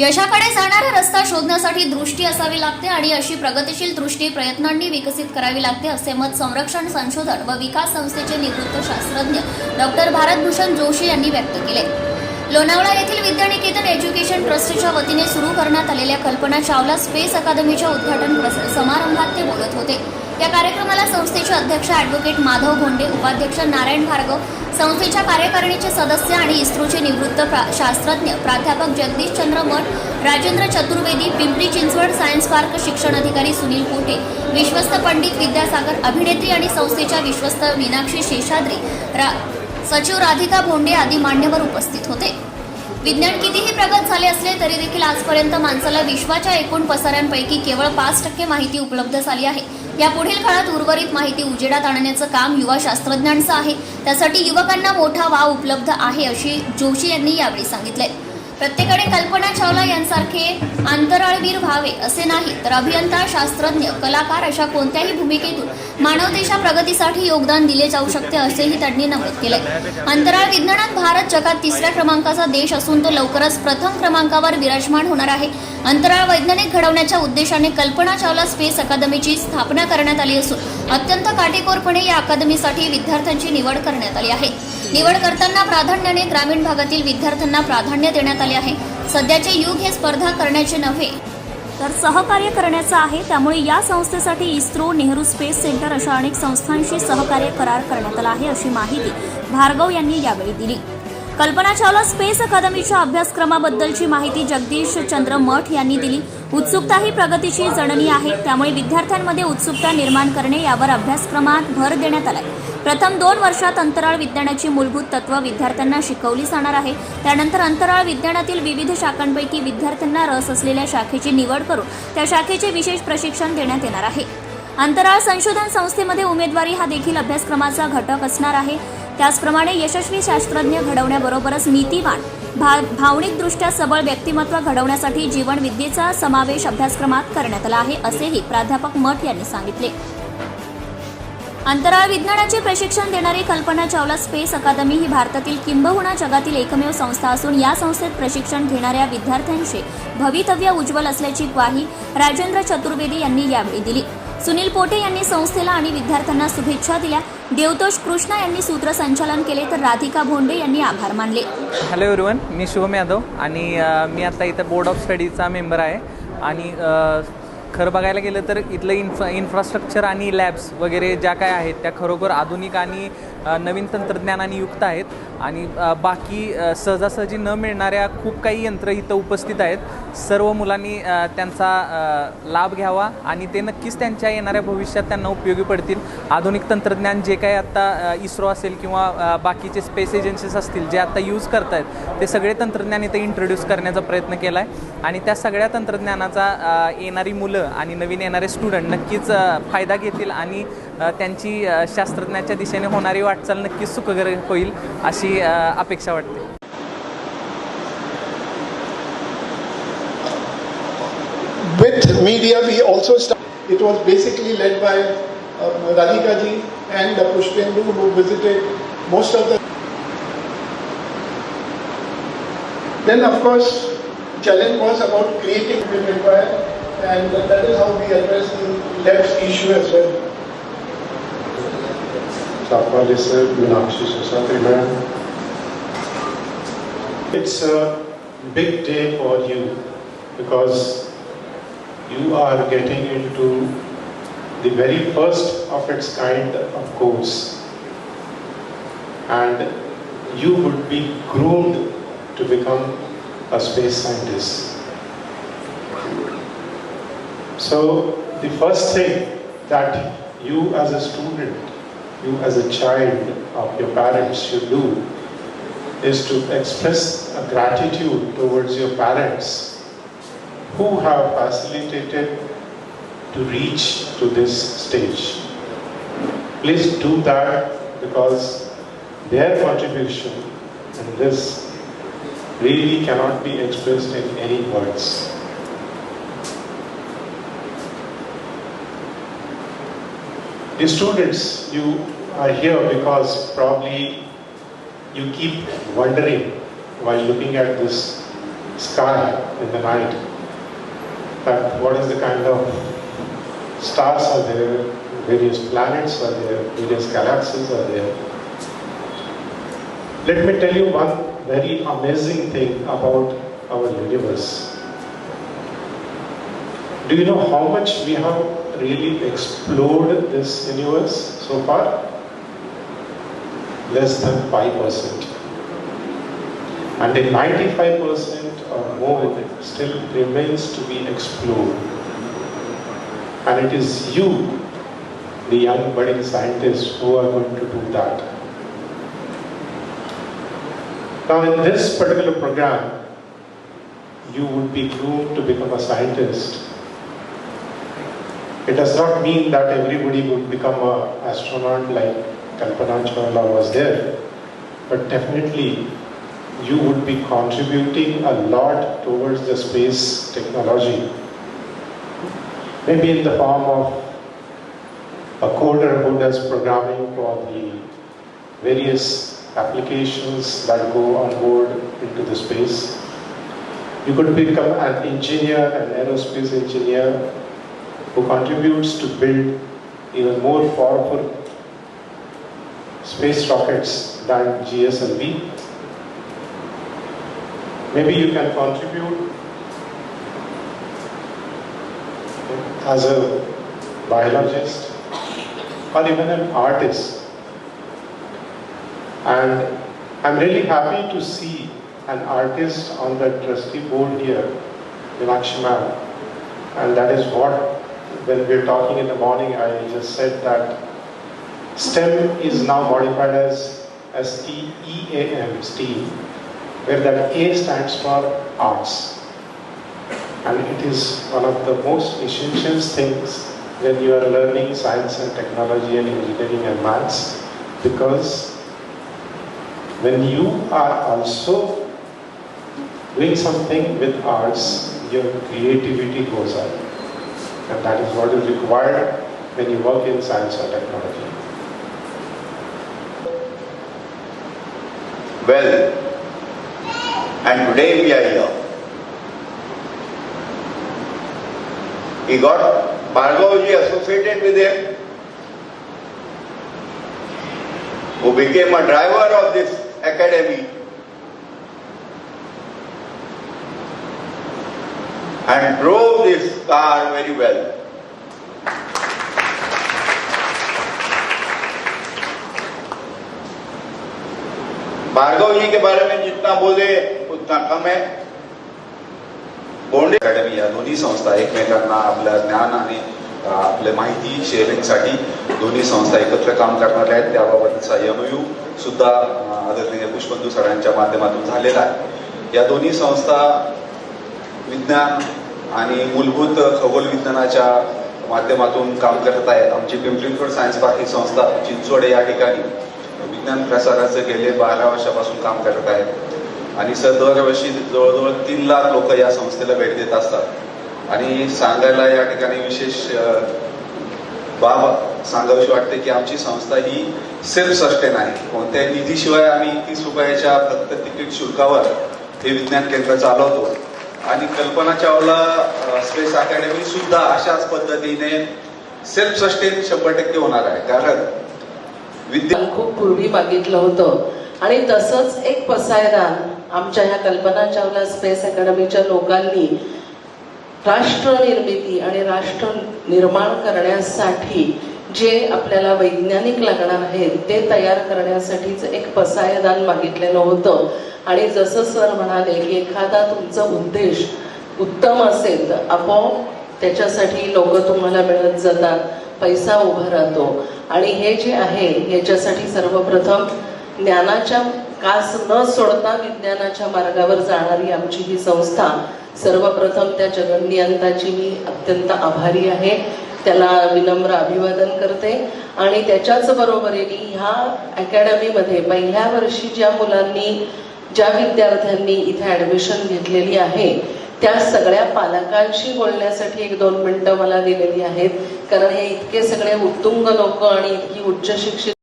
यशाकडे जाणारा रस्ता शोधण्यासाठी दृष्टी असावी लागते आणि अशी प्रगतिशील दृष्टी प्रयत्नांनी विकसित करावी लागते असे मत संरक्षण संशोधन व विकास संस्थेचे निवृत्त शास्त्रज्ञ डॉक्टर भारतभूषण जोशी यांनी व्यक्त केले. लोणावळा येथील विद्यानिकेतन एज्युकेशन ट्रस्टच्या वतीने सुरू करण्यात आलेल्या कल्पना चावला स्पेस अकादमीच्या उद्घाटन प्रस- समारंभात ते बोलत होते. या कार्यक्रमाला संस्थेचे अध्यक्ष ॲडव्होकेट माधव भोंडे उपाध्यक्ष नारायण भार्गव संस्थेच्या कार्यकारिणीचे सदस्य आणि इस्रोचे निवृत्त प्रा- शास्त्रज्ञ प्राध्यापक जगदीश चंद्र मठ राजेंद्र चतुर्वेदी पिंपरी चिंचवड सायन्स पार्क शिक्षण अधिकारी सुनील कोटे विश्वस्त पंडित विद्यासागर अभिनेत्री आणि संस्थेच्या विश्वस्त मीनाक्षी शेषाद्री रा सचिव राधिका भोंडे आदी मान्यवर उपस्थित होते. विज्ञान कितीही प्रगत झाले असले तरी देखील आजपर्यंत माणसाला विश्वाच्या एकूण पसाऱ्यांपैकी केवळ पाच टक्के माहिती उपलब्ध झाली आहे. या पुढील काळात उर्वरित माहिती उजेडात आणण्याचं काम युवा शास्त्रज्ञांचं आहे. त्यासाठी युवकांना मोठा वाव उपलब्ध आहे अशी जोशी यांनी यावेळी सांगितले प्रत्येकाने कल्पना चावला यांसारखे अंतराळवीर व्हावे असे नाही तर अभियंता शास्त्रज्ञ कलाकार अशा कोणत्याही भूमिकेतून मानवतेच्या प्रगतीसाठी योगदान दिले जाऊ शकते असेही त्यांनी नमूद केले अंतराळ विज्ञानात भारत जगात तिसऱ्या क्रमांकाचा देश असून तो लवकरच प्रथम क्रमांकावर विराजमान होणार आहे. अंतराळ वैज्ञानिक घडवण्याच्या उद्देशाने कल्पना चावला स्पेस अकादमीची स्थापना करण्यात आली असून अत्यंत काटेकोरपणे या अकादमीसाठी विद्यार्थ्यांची निवड करण्यात आली आहे. निवड करताना प्राधान्याने ग्रामीण भागातील विद्यार्थ्यांना प्राधान्य देण्यात आले आहे. सध्याचे युग हे स्पर्धा करण्याचे नव्हे. तर सहकार्य करण्याचं आहे त्यामुळे या संस्थेसाठी इस्रो नेहरू स्पेस सेंटर अशा अनेक संस्थांशी सहकार्य करार करण्यात आला आहे अशी माहिती भार्गव यांनी यावेळी दिली. कल्पना चावला स्पेस अकादमीच्या अभ्यासक्रमाबद्दलची माहिती जगदीश चंद्र मठ यांनी दिली. उत्सुकता ही प्रगतीची जणनी आहे. त्यामुळे विद्यार्थ्यांमध्ये उत्सुकता निर्माण करणे यावर अभ्यासक्रमात भर देण्यात आलाय. प्रथम दोन वर्षात अंतराळ विज्ञानाची मूलभूत तत्व विद्यार्थ्यांना शिकवली जाणार आहे. त्यानंतर अंतराळ विज्ञानातील विविध शाखांपैकी विद्यार्थ्यांना रस असलेल्या शाखेची निवड करून त्या शाखेचे विशेष प्रशिक्षण देण्यात येणार आहे. अंतराळ संशोधन संस्थेमध्ये उमेदवारी हा देखील अभ्यासक्रमाचा घटक असणार आहे. त्याचप्रमाणे यशस्वी शास्त्रज्ञ घडवण्याबरोबरच नीतिवान भा भावनिकदृष्ट्या सबळ व्यक्तिमत्व घडवण्यासाठी जीवनविद्येचा समावेश अभ्यासक्रमात करण्यात आला आहे असेही प्राध्यापक मठ यांनी सांगितले. अंतराळ विज्ञानाचे प्रशिक्षण देणारी कल्पना चावला स्पेस अकादमी ही भारतातील किंबहुना जगातील एकमेव संस्था असून या संस्थेत प्रशिक्षण घेणाऱ्या विद्यार्थ्यांचे भवितव्य उज्ज्वल असल्याची ग्वाही राजेंद्र चतुर्वेदी यांनी यावेळी दिली. सुनील पोटे यांनी संस्थेला आणि विद्यार्थ्यांना शुभेच्छा दिल्या. देवतोष कृष्णा यांनी सूत्रसंचालन केले तर राधिका भोंडे यांनी आभार मानले. हॅलो एव्हरीवन मी शुभम यादव आणि मी आता इथं बोर्ड ऑफ स्टडीचा मेंबर आहे. आणि खरं बघायला गेलं तर इथलं इन्फ्रा इन्फ्रास्ट्रक्चर आणि लॅब्स वगैरे ज्या काय आहेत त्या खरोखर आधुनिक आणि नवीन तंत्रज्ञानाने युक्त आहेत. आणि बाकी सहजासहजी न मिळणाऱ्या खूप काही यंत्र इथं उपस्थित आहेत. सर्व मुलांनी त्यांचा लाभ घ्यावा आणि ते नक्कीच त्यांच्या येणाऱ्या भविष्यात त्यांना उपयोगी पडतील. आधुनिक तंत्रज्ञान जे काही आत्ता इस्रो असेल किंवा बाकीचे स्पेस एजन्सीज असतील जे आत्ता यूज करत आहेत ते सगळे तंत्रज्ञान इथं इंट्रोड्यूस करण्याचा प्रयत्न केला आहे आणि त्या सगळ्या तंत्रज्ञानाचा येणारी मुलं आणि नवीन येणारे स्टुडंट नक्कीच फायदा घेतील आणि त्यांची शास्त्रज्ञाच्या दिशेने होणारी वाटचाल नक्कीच सुखकर होईल अशी अपेक्षा वाटते With media, we also started. It was basically led by um, Radhika ji and uh, Pushpendu who visited most of the. Then, of course, challenge was about creating the empire, and that is how we address the left issue as well. Meenakshi Sasatri ma'am. It's a big day for you because you are getting into the very first of its kind of course. And you would be groomed to become a space scientist. So the first thing that you as a student you as a child of your parents should do is to express a gratitude towards your parents who have facilitated to reach to this stage. Please do that because their contribution in this really cannot be expressed in any words. The students, you are here because probably you keep wondering while looking at this sky in the night that what is the kind of stars are there, various planets are there, various galaxies are there. Let me tell you one very amazing thing about our universe. Do you know how much we have really explored this universe so far? Less than 5%. And the 95% or more still remains to be explored. And it is you, the young budding scientists, who are going to do that. Now, in this particular program, you would be groomed to become a scientist. It does not mean that everybody would become an astronaut like Kalpana Chawla was there, but definitely you would be contributing a lot towards the space technology. Maybe in the form of a coder who does programming for the various applications that go on board into the space. You could become an engineer, an aerospace engineer who contributes to build even more powerful space rockets than GSLV. Maybe you can contribute as a biologist or even an artist. And I'm really happy to see an artist on the trustee board here, Meenakshi ma'am. And that is what, when we were talking in the morning, I just said that STEM is now modified as S-T-E-A-M, STEAM, where that A stands for arts. And it is one of the most essential things when you are learning science and technology and engineering and maths, because when you are also doing something with arts, your creativity goes up. And that is what is required when you work in science or technology. well. And today we are here. He got Bhargavji associated with him, who became a driver of this academy. And drove this car very well. Bhargava जी के बारे में जितना बोले उतना कम है। Bonde academy या दोन्ही संस्था एकमेकांना आपलं ज्ञान आणि आपले आपल्या माहिती शेअरिंगसाठी दोन्ही संस्था एकत्र काम करणार आहेत. त्याबाबतचा एमयू सुद्धा आदरणीय पुष्पंदू सरांच्या माध्यमातून झालेला आहे. या दोन्ही संस्था विज्ञान आणि मूलभूत खगोल विज्ञानाच्या माध्यमातून काम करत आहेत आमची पिंपरी चिंचवड सायन्स पार्क ही संस्था चिंचवड या ठिकाणी. विज्ञान प्रसाराचं गेले बारा वर्षापासून काम करत आहेत. आणि सर दरवर्षी जवळजवळ तीन लाख लोक या संस्थेला भेट देत असतात. आणि सांगायला या ठिकाणी विशेष बाब सांगावीशी वाटते की आमची संस्था ही सेल्फ सस्टेन आहे. कोणत्याही निधीशिवाय आम्ही तीस रुपयाच्या फक्त तिकीट शुल्कावर हे विज्ञान केंद्र चालवतो. आणि कल्पना चावला स्पेस अकॅडमी सुद्धा अशाच पद्धतीने सेल्फ सस्टेन शंभर टक्के होणार आहे. कारण विद्या खूप पूर्वी मागितलं होतं. आणि तसंच एक पसायदान आमच्या ह्या कल्पना चावला स्पेस अकॅडमीच्या लोकांनी राष्ट्र निर्मिती आणि राष्ट्र निर्माण करण्यासाठी जे आपल्याला वैज्ञानिक लागणार आहेत ते तयार करण्यासाठीच एक पसायदान मागितलेलं होतं. आणि जसं सर म्हणाले की एखादा तुमचा उद्देश उत्तम असेल तर आपोआप त्याच्यासाठी लोक तुम्हाला मिळत जातात पैसा उभा राहतो. आणि हे जे आहे याच्यासाठी सर्वप्रथम ज्ञानाच्या कास न सोडता विज्ञानाच्या मार्गावर जाणारी आमची ही संस्था सर्वप्रथम त्या जगन्नियंताची मी अत्यंत आभारी आहे. त्याला विनम्र अभिवादन करते. आणि त्याच्याच बरोबरीने ह्या अकॅडमीमध्ये पहिल्या वर्षी ज्या मुलांनी ज्या विद्यार्थ्यांनी इथे ॲडमिशन घेतलेली आहे त्या सगळ्या पालकांशी बोलण्यासाठी एक दोन मिनटं मला दिलेली आहेत. कारण हे इतके सगळे उत्तुंग लोक आणि इतकी उच्च शिक्षित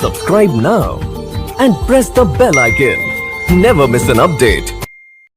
subscribe now and press the bell icon never miss an update